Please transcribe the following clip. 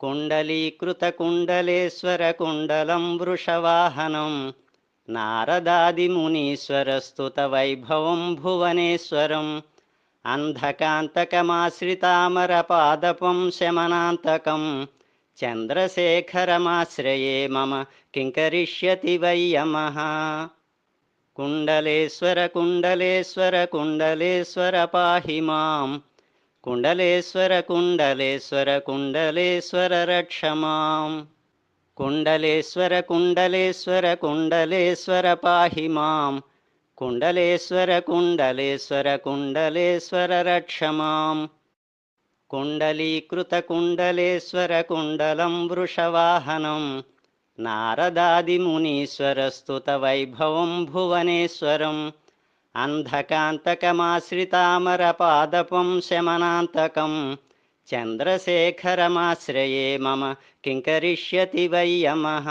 కుండలీకృతకుండలేశ్వర కుండలం వృషవాహనం నారదాదిమునీశ్వరస్తుత వైభవం భువనేశ్వరం. అంధకాంతకమాశ్రితామరపాదపం శమనాంతకం. చంద్రశేఖరమాశ్రయే మమ కింకరిష్యతి వయ్యమః కుండలేశ్వర కుండలేశ్వర కుండలేశ్వర పాహి మాం. కుండలేశ్వర కుండలేశ్వర కుండలేశ్వర రక్షమాం. కుండలేశ్వర కుండలేశ్వర కుండలేశ్వర పాహి మాం కుండలేశ్వర కుండలేశ్వర కుండలేశ్వర రక్షమాం. కుండలీకృత కుండలేశ్వర కుండలం వృషవాహనం. నారదాదిమునీశ్వరస్తుత వైభవం భువనేశ్వరం. अन्धकान्तकमाश्रितामरपादपं शमनान्तकं चन्द्रशेखरमाश्रये मम किं करिष्यति वै यमः